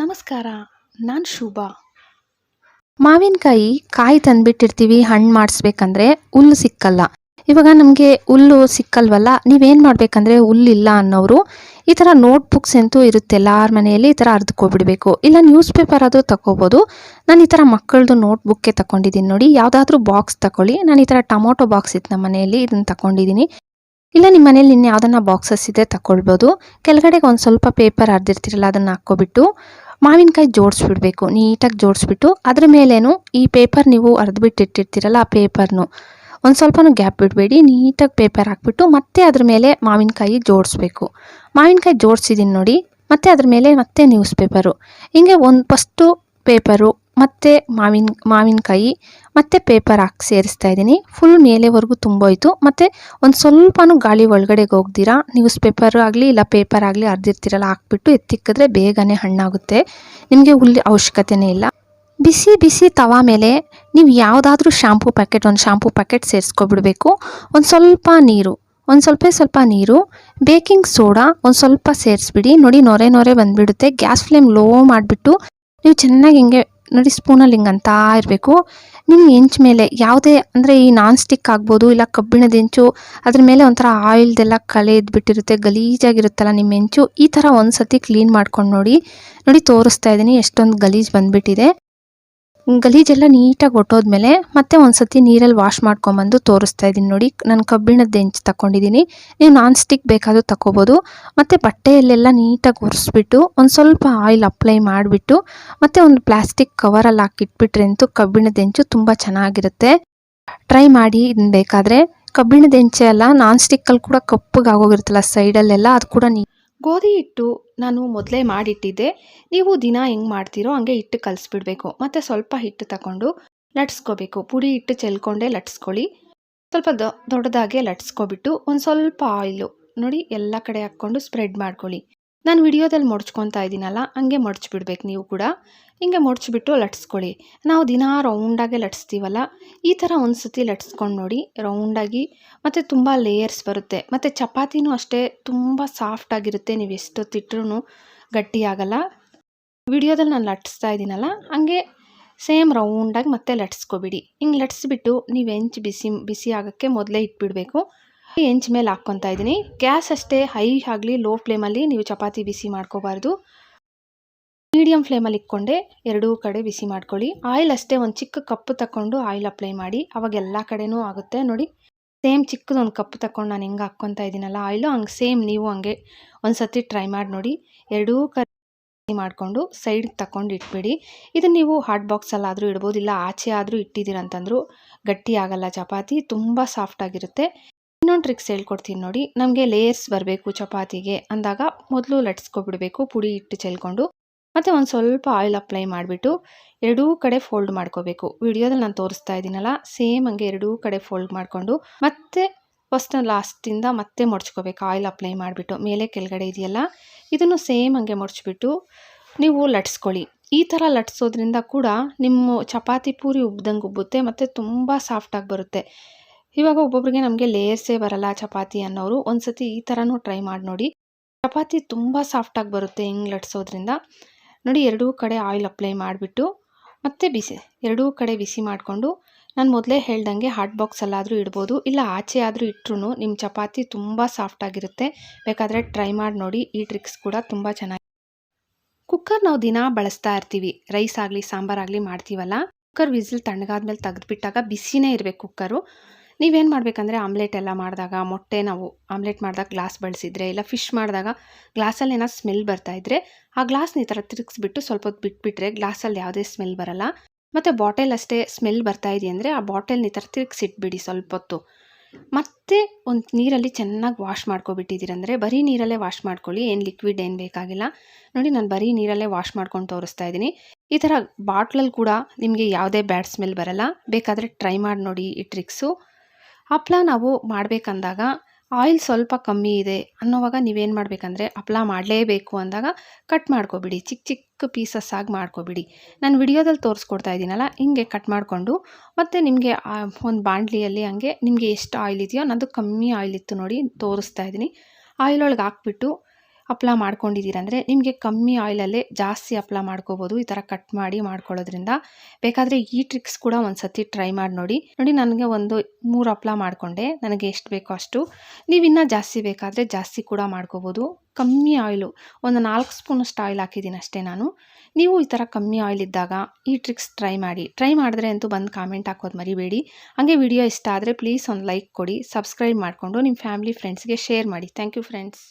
ನಮಸ್ಕಾರ, ನಾನು ಶುಭ. ಮಾವಿನಕಾಯಿ ಕಾಯಿ ತಂದ್ಬಿಟ್ಟಿರ್ತೀವಿ, ಹಣ್ಣು ಮಾಡಿಸ್ಬೇಕಂದ್ರೆ ಹುಲ್ಲು ಸಿಕ್ಕಲ್ಲ. ಇವಾಗ ನಮಗೆ ಹುಲ್ಲು ಸಿಕ್ಕಲ್ವಲ್ಲ, ನೀವೇನು ಮಾಡಬೇಕಂದ್ರೆ ಹುಲ್ಲಿಲ್ಲ ಅನ್ನೋರು ಈ ಥರ ನೋಟ್ಬುಕ್ಸ್ ಅಂತೂ ಇರುತ್ತೆ ಎಲ್ಲರ ಮನೆಯಲ್ಲಿ, ಈ ಥರ ಅರ್ದ್ಕೊಬಿಡ್ಬೇಕು. ಇಲ್ಲ ನ್ಯೂಸ್ ಪೇಪರ್ ಅದು ತಗೋಬೋದು ನಾನು ಈ ಥರ ಮಕ್ಕಳದು ನೋಟ್ಬುಕ್ಕೆ ತಗೊಂಡಿದ್ದೀನಿ ನೋಡಿ, ಯಾವುದಾದ್ರೂ ಬಾಕ್ಸ್ ತಗೊಳ್ಳಿ ನಾನು ಈ ಥರ ಟೊಮೊಟೊ ಬಾಕ್ಸ್ ಇತ್ತು ನಮ್ಮ ಮನೆಯಲ್ಲಿ ಇದನ್ನು ತಗೊಂಡಿದ್ದೀನಿ ಇಲ್ಲ ನಿಮ್ಮ ಮನೇಲಿ ಇನ್ನು ಯಾವ್ದನ್ನ ಬಾಕ್ಸಸ್ ಇದೆ ತಗೊಳ್ಬೋದು ಕೆಳಗಡೆಗೆ ಒಂದು ಸ್ವಲ್ಪ ಪೇಪರ್ ಹರಿದಿರ್ತಿರಲ್ಲ, ಅದನ್ನು ಹಾಕ್ಕೊಬಿಟ್ಟು ಮಾವಿನಕಾಯಿ ಜೋಡಿಸ್ಬಿಡ್ಬೇಕು, ನೀಟಾಗಿ ಜೋಡಿಸ್ಬಿಟ್ಟು. ಅದ್ರ ಮೇಲೇನು ಈ ಪೇಪರ್ ನೀವು ಅರ್ದ್ಬಿಟ್ಟಿಟ್ಟಿರ್ತೀರಲ್ಲ ಆ ಪೇಪರ್ನು ಒಂದು ಸ್ವಲ್ಪನೂ ಗ್ಯಾಪ್ ಬಿಡಬೇಡಿ, ನೀಟಾಗಿ ಪೇಪರ್ ಹಾಕ್ಬಿಟ್ಟು ಮತ್ತೆ ಅದ್ರ ಮೇಲೆ ಮಾವಿನಕಾಯಿ ಜೋಡಿಸ್ಬೇಕು. ಮಾವಿನಕಾಯಿ ಜೋಡಿಸಿದ್ದೀನಿ ನೋಡಿ, ಮತ್ತೆ ಅದ್ರ ಮೇಲೆ ಮತ್ತೆ ನ್ಯೂಸ್ ಪೇಪರು ಹಿಂಗೆ ಒಂದು ಫಸ್ಟು ಪೇಪರು ಮತ್ತೆ ಮಾವಿನ, ಮಾವಿನಕಾಯಿ ಮತ್ತೆ ಪೇಪರ್ ಹಾಕಿ ಸೇರಿಸ್ತಾ ಇದ್ದೀನಿ. ಫುಲ್ ಮೇಲೆವರೆಗೂ ತುಂಬೋಯ್ತು. ಮತ್ತು ಒಂದು ಸ್ವಲ್ಪನೂ ಗಾಳಿ ಒಳಗಡೆಗೆ ಹೋಗ್ದಿರಾ. ನ್ಯೂಸ್ ಪೇಪರ್ ಆಗಲಿ ಇಲ್ಲ ಪೇಪರ್ ಆಗಲಿ ಅರ್ದಿರ್ತಿರಲ್ಲ ಹಾಕ್ಬಿಟ್ಟು ಎತ್ತಿಕ್ಕಿದ್ರೆ ಬೇಗನೆ ಹಣ್ಣಾಗುತ್ತೆ. ನಿಮಗೆ ಹುಲ್ಲಿ ಅವಶ್ಯಕತೆಯೇ ಇಲ್ಲ. ಬಿಸಿ ಬಿಸಿ ತವಾ ಮೇಲೆ ನೀವು ಯಾವುದಾದ್ರೂ ಶ್ಯಾಂಪು ಪ್ಯಾಕೆಟ್ ಒಂದು ಶ್ಯಾಂಪು ಪ್ಯಾಕೆಟ್ ಸೇರಿಸ್ಕೊಬಿಡ್ಬೇಕು. ಒಂದು ಸ್ವಲ್ಪ ನೀರು, ಒಂದು ಸ್ವಲ್ಪ ಸ್ವಲ್ಪ ನೀರು ಬೇಕಿಂಗ್ ಸೋಡಾ ಒಂದು ಸ್ವಲ್ಪ ಸೇರಿಸ್ಬಿಡಿ. ನೋಡಿ ನೊರೆ ನೊರೆ ಬಂದುಬಿಡುತ್ತೆ. ಗ್ಯಾಸ್ ಫ್ಲೇಮ್ ಲೋ ಮಾಡಿಬಿಟ್ಟು ನೀವು ಚೆನ್ನಾಗಿ ಹಿಂಗೆ ನೋಡಿ ಸ್ಪೂನಲ್ಲಿ ಹಿಂಗೆ ಅಂತ ಇರಬೇಕು. ನಿಮ್ಮ ಹೆಂಚು ಮೇಲೆ ಯಾವುದೇ, ಅಂದರೆ ಈ ನಾನ್ ಸ್ಟಿಕ್ ಆಗ್ಬೋದು, ಇಲ್ಲ ಕಬ್ಬಿಣದ ಹೆಂಚು, ಅದ್ರ ಮೇಲೆ ಒಂಥರ ಆಯಿಲ್ದೆಲ್ಲ ಕಲೆ ಇದ್ಬಿಟ್ಟಿರುತ್ತೆ, ಗಲೀಜಾಗಿರುತ್ತಲ್ಲ ನಿಮ್ಮ ಹೆಂಚು, ಈ ಥರ ಒಂದು ಸತಿ ಕ್ಲೀನ್ ಮಾಡ್ಕೊಂಡು ನೋಡಿ. ನೋಡಿ, ತೋರಿಸ್ತಾ ಇದ್ದೀನಿ, ಎಷ್ಟೊಂದು ಗಲೀಜು ಬಂದುಬಿಟ್ಟಿದೆ. ಗಲೀಜೆಲ್ಲ ನೀಟಾಗಿ ಒಟ್ಟೋದ್ಮೇಲೆ ಮತ್ತೆ ಒಂದು ಸತಿ ನೀರಲ್ಲಿ ವಾಶ್ ಮಾಡ್ಕೊಂಬಂದು ತೋರಿಸ್ತಾ ಇದ್ದೀನಿ ನೋಡಿ. ನಾನು ಕಬ್ಬಿಣದ ಹೆಂಚು ತಗೊಂಡಿದ್ದೀನಿ ನೀವು ನಾನ್ ಸ್ಟಿಕ್ ಬೇಕಾದರೂ ತಗೋಬೋದು ಮತ್ತು ಬಟ್ಟೆಯಲ್ಲೆಲ್ಲ ನೀಟಾಗಿ ಒರೆಸ್ಬಿಟ್ಟು ಒಂದು ಸ್ವಲ್ಪ ಆಯಿಲ್ ಅಪ್ಲೈ ಮಾಡಿಬಿಟ್ಟು ಮತ್ತು ಒಂದು ಪ್ಲಾಸ್ಟಿಕ್ ಕವರಲ್ಲಿ ಹಾಕಿಟ್ಬಿಟ್ರೆ ಅಂತೂ ಕಬ್ಬಿಣದ ಹೆಂಚು ತುಂಬ ಚೆನ್ನಾಗಿರುತ್ತೆ. ಟ್ರೈ ಮಾಡಿ ಬೇಕಾದರೆ. ಕಬ್ಬಿಣದ ಹೆಂಚೆ ಅಲ್ಲ ನಾನ್ ಸ್ಟಿಕ್ಕಲ್ಲಿ ಕೂಡ ಕಪ್ಪಗೆ ಆಗೋಗಿರುತ್ತಲ್ಲ ಸೈಡಲ್ಲೆಲ್ಲ ಅದು ಕೂಡ ನೀ ಗೋಧಿ ಹಿಟ್ಟು ನಾನು ಮೊದಲೇ ಮಾಡಿಟ್ಟಿದ್ದೆ. ನೀವು ದಿನ ಹೆಂಗೆ ಮಾಡ್ತೀರೋ ಹಂಗೆ ಹಿಟ್ಟು ಕಲಿಸ್ಬಿಡ್ಬೇಕು. ಮತ್ತು ಸ್ವಲ್ಪ ಹಿಟ್ಟು ತಗೊಂಡು ಲಟ್ಸ್ಕೋಬೇಕು. ಪುಡಿ ಹಿಟ್ಟು ಚೆಲ್ಕೊಂಡೇ ಲಟ್ಸ್ಕೊಳ್ಳಿ. ಸ್ವಲ್ಪ ದೊ, ದೊಡ್ಡದಾಗೆ ಲಟ್ಸ್ಕೊಬಿಟ್ಟು ಒಂದು ಸ್ವಲ್ಪ ಆಯಿಲು ನೋಡಿ ಎಲ್ಲ ಕಡೆ ಹಾಕ್ಕೊಂಡು ಸ್ಪ್ರೆಡ್ ಮಾಡ್ಕೊಳ್ಳಿ. ನಾನು ವಿಡಿಯೋದಲ್ಲಿ ಮೊಡ್ಚ್ಕೊತಾ ಇದ್ದೀನಲ್ಲ ಹಂಗೆ ಮೊಡ್ಚಿಬಿಡ್ಬೇಕು ನೀವು ಕೂಡ. ಹಿಂಗೆ ಮೊಡ್ಚಿಬಿಟ್ಟು ಲಟ್ಸ್ಕೊಳ್ಳಿ. ನಾವು ದಿನ ರೌಂಡಾಗೆ ಲಟ್ಸ್ತೀವಲ್ಲ, ಈ ಥರ ಒಂದು ಸತಿ ಲಟ್ಸ್ಕೊಂಡು ನೋಡಿ ರೌಂಡಾಗಿ ಮತ್ತು ತುಂಬ ಲೇಯರ್ಸ್ ಬರುತ್ತೆ. ಮತ್ತು ಚಪಾತಿನೂ ಅಷ್ಟೇ ತುಂಬ ಸಾಫ್ಟಾಗಿರುತ್ತೆ ನೀವು ಎಷ್ಟೊತ್ತಿಟ್ರೂ ಗಟ್ಟಿ ಆಗಲ್ಲ. ವಿಡಿಯೋದಲ್ಲಿ ನಾನು ಲಟ್ಸ್ತಾ ಇದ್ದೀನಲ್ಲ ಹಂಗೆ ಸೇಮ್ ರೌಂಡಾಗಿ ಮತ್ತೆ ಲಟ್ಸ್ಕೊಬಿಡಿ. ಹಿಂಗೆ ಲಟ್ಸ್ಬಿಟ್ಟು ನೀವು ಹೆಂಚು ಬಿಸಿ ಬಿಸಿ ಆಗೋಕ್ಕೆ ಮೊದಲೇ ಇಟ್ಬಿಡಬೇಕು. ಹೆಂಚ್ ಮೇಲೆ ಹಾಕ್ಕೊತಾ ಇದ್ದೀನಿ. ಗ್ಯಾಸ್ ಅಷ್ಟೇ ಹೈ ಆಗಲಿ, ಲೋ ಫ್ಲೇಮಲ್ಲಿ ನೀವು ಚಪಾತಿ ಬಿಸಿ ಮಾಡ್ಕೋಬಾರ್ದು. ಮೀಡಿಯಮ್ ಫ್ಲೇಮಲ್ಲಿ ಇಟ್ಕೊಂಡೆ ಎರಡೂ ಕಡೆ ಬಿಸಿ ಮಾಡ್ಕೊಳ್ಳಿ. ಆಯಿಲ್ ಅಷ್ಟೇ ಒಂದು ಚಿಕ್ಕ ಕಪ್ಪು ತಗೊಂಡು ಆಯಿಲ್ ಅಪ್ಲೈ ಮಾಡಿ. ಅವಾಗ ಎಲ್ಲ ಕಡೆನೂ ಆಗುತ್ತೆ. ನೋಡಿ, ಸೇಮ್ ಚಿಕ್ಕದೊಂದು ಕಪ್ಪು ತಗೊಂಡು ನಾನು ಹೆಂಗೆ ಹಾಕ್ಕೊತಾ ಇದ್ದೀನಲ್ಲ ಆಯಿಲು ಹಂಗೆ ಸೇಮ್ ನೀವು ಹಂಗೆ ಒಂದು ಸತಿ ಟ್ರೈ ಮಾಡಿ ನೋಡಿ. ಎರಡೂ ಕಡೆ ಮಾಡಿಕೊಂಡು ಸೈಡ್ಗೆ ತಗೊಂಡು ಇಟ್ಬಿಡಿ. ಇದನ್ನು ನೀವು ಹಾಟ್ ಬಾಕ್ಸಲ್ಲಾದರೂ ಇಡ್ಬೋದು ಇಲ್ಲ ಆಚೆ ಆದರೂ ಇಟ್ಟಿದ್ದೀರಂತಂದರೂ ಗಟ್ಟಿ ಆಗಲ್ಲ. ಚಪಾತಿ ತುಂಬ ಸಾಫ್ಟಾಗಿರುತ್ತೆ ಇನ್ನೊಂದು ಟ್ರಿಕ್ಸ್ ಹೇಳ್ಕೊಡ್ತೀನಿ ನೋಡಿ. ನಮಗೆ ಲೇಯರ್ಸ್ ಬರಬೇಕು ಚಪಾತಿಗೆ ಅಂದಾಗ ಮೊದಲು ಲಟ್ಸ್ಕೊಬಿಡಬೇಕು, ಪುಡಿ ಇಟ್ಟು ಚೆಲ್ಕೊಂಡು. ಮತ್ತು ಒಂದು ಸ್ವಲ್ಪ ಆಯಿಲ್ ಅಪ್ಲೈ ಮಾಡಿಬಿಟ್ಟು ಎರಡೂ ಕಡೆ ಫೋಲ್ಡ್ ಮಾಡ್ಕೋಬೇಕು. ವಿಡಿಯೋದಲ್ಲಿ ನಾನು ತೋರಿಸ್ತಾ ಇದ್ದೀನಲ್ಲ ಸೇಮ್ ಹಂಗೆ ಎರಡೂ ಕಡೆ ಫೋಲ್ಡ್ ಮಾಡಿಕೊಂಡು ಮತ್ತೆ ಫಸ್ಟ್ ಲಾಸ್ಟಿಂದ ಮತ್ತೆ ಮಡ್ಚ್ಕೋಬೇಕು ಆಯಿಲ್ ಅಪ್ಲೈ ಮಾಡಿಬಿಟ್ಟು. ಮೇಲೆ ಕೆಳಗಡೆ ಇದೆಯಲ್ಲ, ಇದನ್ನು ಸೇಮ್ ಹಂಗೆ ಮುಡ್ಚಿಬಿಟ್ಟು ನೀವು ಲಟ್ಸ್ಕೊಳ್ಳಿ. ಈ ಥರ ಲಟ್ಸೋದ್ರಿಂದ ಕೂಡ ನಿಮ್ಮ ಚಪಾತಿ ಪೂರಿ ಉಬ್ದಂಗೆ ಉಬ್ಬುತ್ತೆ, ಮತ್ತು ತುಂಬ ಸಾಫ್ಟಾಗಿ ಬರುತ್ತೆ. ಇವಾಗ ಒಬ್ಬೊಬ್ಬರಿಗೆ ನಮಗೆ ಲೇಯರ್ಸೇ ಬರಲ್ಲ ಚಪಾತಿ ಅನ್ನೋರು. ಒಂದು ಸತಿ ಈ ಥರನೂ ಟ್ರೈ ಮಾಡಿ ನೋಡಿ. ಚಪಾತಿ ತುಂಬ ಸಾಫ್ಟಾಗಿ ಬರುತ್ತೆ ಹಿಂಗೆ ಲಟ್ಸೋದ್ರಿಂದ. ನೋಡಿ, ಎರಡೂ ಕಡೆ ಆಯಿಲ್ ಅಪ್ಲೈ ಮಾಡಿಬಿಟ್ಟು, ಮತ್ತೆ ಬಿಸಿ, ಎರಡೂ ಕಡೆ ಬಿಸಿ ಮಾಡಿಕೊಂಡು, ನಾನು ಮೊದಲೇ ಹೇಳ್ದಂಗೆ ಹಾಟ್ ಬಾಕ್ಸಲ್ಲಾದರೂ ಇಡ್ಬೋದು. ಇಲ್ಲ, ಆಚೆ ಆದರೂ ಇಟ್ಟರು ನಿಮ್ಮ ಚಪಾತಿ ತುಂಬ ಸಾಫ್ಟಾಗಿರುತ್ತೆ ಬೇಕಾದರೆ ಟ್ರೈ ಮಾಡಿ ನೋಡಿ, ಈ ಟ್ರಿಕ್ಸ್ ಕೂಡ ತುಂಬ ಚೆನ್ನಾಗಿ. ಕುಕ್ಕರ್ ನಾವು ದಿನ ಬಳಸ್ತಾ ಇರ್ತೀವಿ. ರೈಸ್ ಆಗಲಿ ಸಾಂಬಾರಾಗಲಿ ಮಾಡ್ತೀವಲ್ಲ? ಕುಕ್ಕರ್ ವಿಸಿಲ್ ತಣ್ಣಗಾದ್ಮೇಲೆ ತೆಗೆದುಬಿಟ್ಟಾಗ ಬಿಸಿನೇ ಇರಬೇಕು ಕುಕ್ಕರು. ನೀವೇನು ಮಾಡಬೇಕಂದ್ರೆ ಆಮ್ಲೆಟ್ ಎಲ್ಲ ಮಾಡಿದಾಗ ಮೊಟ್ಟೆ ನಾವು ಆಮ್ಲೆಟ್ ಮಾಡಿದಾಗ ಗ್ಲಾಸ್ ಬಳಸಿದ್ರೆ ಇಲ್ಲ ಫಿಶ್ ಮಾಡಿದಾಗ ಗ್ಲಾಸಲ್ಲಿ ಏನೋ ಸ್ಮೆಲ್ ಬರ್ತಾ ಇದ್ದರೆ ಆ ಗ್ಲಾಸ್ನ ಈ ಥರ ತಿರುಗಿಸ್ಬಿಟ್ಟು ಸ್ವಲ್ಪ ಹೊತ್ತು ಬಿಟ್ಬಿಟ್ರೆ ಗ್ಲಾಸಲ್ಲಿ ಯಾವುದೇ ಸ್ಮೆಲ್ ಬರಲ್ಲ. ಮತ್ತು ಬಾಟಲ್ ಅಷ್ಟೇ ಸ್ಮೆಲ್ ಬರ್ತಾ ಇದೆಯಾ ಅಂದರೆ ಆ ಬಾಟಲ್ನ ಈ ಥರ ತಿರುಗಿಸಿಟ್ಬಿಡಿ ಸ್ವಲ್ಪ ಹೊತ್ತು. ಮತ್ತೆ ಒಂದು ನೀರಲ್ಲಿ ಚೆನ್ನಾಗಿ ವಾಶ್ ಮಾಡ್ಕೊಬಿಟ್ಟಿದ್ದೀರಂದರೆ ಬರೀ ನೀರಲ್ಲೇ ವಾಶ್ ಮಾಡ್ಕೊಳ್ಳಿ, ಏನು ಲಿಕ್ವಿಡ್ ಏನು ಬೇಕಾಗಿಲ್ಲ. ನೋಡಿ ನಾನು ಬರೀ ನೀರಲ್ಲೇ ವಾಶ್ ಮಾಡ್ಕೊಂಡು ತೋರಿಸ್ತಾ ಇದ್ದೀನಿ. ಈ ಥರ ಬಾಟ್ಲಲ್ಲಿ ಕೂಡ ನಿಮಗೆ ಯಾವುದೇ ಬ್ಯಾಡ್ ಸ್ಮೆಲ್ ಬರಲ್ಲ. ಬೇಕಾದರೆ ಟ್ರೈ ಮಾಡಿ ನೋಡಿ ಈ ಟ್ರಿಕ್ಸು ಹಪ್ಳ ನಾವು ಮಾಡಬೇಕಂದಾಗ ಆಯಿಲ್ ಸ್ವಲ್ಪ ಕಮ್ಮಿ ಇದೆ ಅನ್ನೋವಾಗ ನೀವೇನು ಮಾಡಬೇಕಂದ್ರೆ ಹಪ್ಪಳ ಮಾಡಲೇಬೇಕು ಅಂದಾಗ ಕಟ್ ಮಾಡ್ಕೊಬಿಡಿ. ಚಿಕ್ಕ ಚಿಕ್ಕ ಪೀಸಸ್ ಆಗಿ ಮಾಡ್ಕೊಬಿಡಿ. ನಾನು ವಿಡಿಯೋದಲ್ಲಿ ತೋರಿಸ್ಕೊಡ್ತಾ ಇದ್ದೀನಲ್ಲ ಹಿಂಗೆ ಕಟ್ ಮಾಡಿಕೊಂಡು ಮತ್ತು ನಿಮಗೆ ಒಂದು ಬಾಣಲಿಯಲ್ಲಿ ಹಂಗೆ ನಿಮಗೆ ಎಷ್ಟು ಆಯಿಲ್ ಇದೆಯೋ ನಂದು ಕಮ್ಮಿ ಆಯಿಲ್ ಇತ್ತು ನೋಡಿ ತೋರಿಸ್ತಾ ಇದ್ದೀನಿ ಆಯಿಲ್ ಒಳಗೆ ಹಾಕ್ಬಿಟ್ಟು ಹಪ್ಳ ಮಾಡ್ಕೊಂಡಿದ್ದೀರಂದರೆ ನಿಮಗೆ ಕಮ್ಮಿ ಆಯಿಲಲ್ಲೇ ಜಾಸ್ತಿ ಹಪ್ಳ ಮಾಡ್ಕೋಬೋದು, ಈ ಥರ ಕಟ್ ಮಾಡಿ ಮಾಡ್ಕೊಳ್ಳೋದ್ರಿಂದ. ಬೇಕಾದರೆ ಈ ಟ್ರಿಕ್ಸ್ ಕೂಡ ಒಂದು ಸತಿ ಟ್ರೈ ಮಾಡಿ ನೋಡಿ. ನೋಡಿ ನನಗೆ ಒಂದು ಮೂರು ಹಪ್ಳ ಮಾಡಿಕೊಂಡೆ, ನನಗೆ ಎಷ್ಟು ಬೇಕೋ ಅಷ್ಟು. ನೀವು ಇನ್ನೂ ಜಾಸ್ತಿ ಬೇಕಾದರೆ ಜಾಸ್ತಿ ಕೂಡ ಮಾಡ್ಕೋಬೋದು. ಕಮ್ಮಿ ಆಯಿಲು ಒಂದು ನಾಲ್ಕು ಸ್ಪೂನಷ್ಟು ಆಯಿಲ್ ಹಾಕಿದ್ದೀನಿ ಅಷ್ಟೇ ನಾನು. ನೀವು ಈ ಥರ ಕಮ್ಮಿ ಆಯಿಲ್ ಇದ್ದಾಗ ಈ ಟ್ರಿಕ್ಸ್ ಟ್ರೈ ಮಾಡಿ. ಟ್ರೈ ಮಾಡಿದ್ರೆ ಅಂತೂ ಬಂದು ಕಾಮೆಂಟ್ ಹಾಕೋದು ಮರಿಬೇಡಿ. ಹಾಗೆ ವಿಡಿಯೋ ಇಷ್ಟ ಆದರೆ ಪ್ಲೀಸ್ ಒಂದು ಲೈಕ್ ಕೊಡಿ ಸಬ್ಸ್ಕ್ರೈಬ್ ಮಾಡಿಕೊಂಡು ನಿಮ್ಮ ಫ್ಯಾಮಿಲಿ ಫ್ರೆಂಡ್ಸ್ಗೆ ಶೇರ್ ಮಾಡಿ. Thank you friends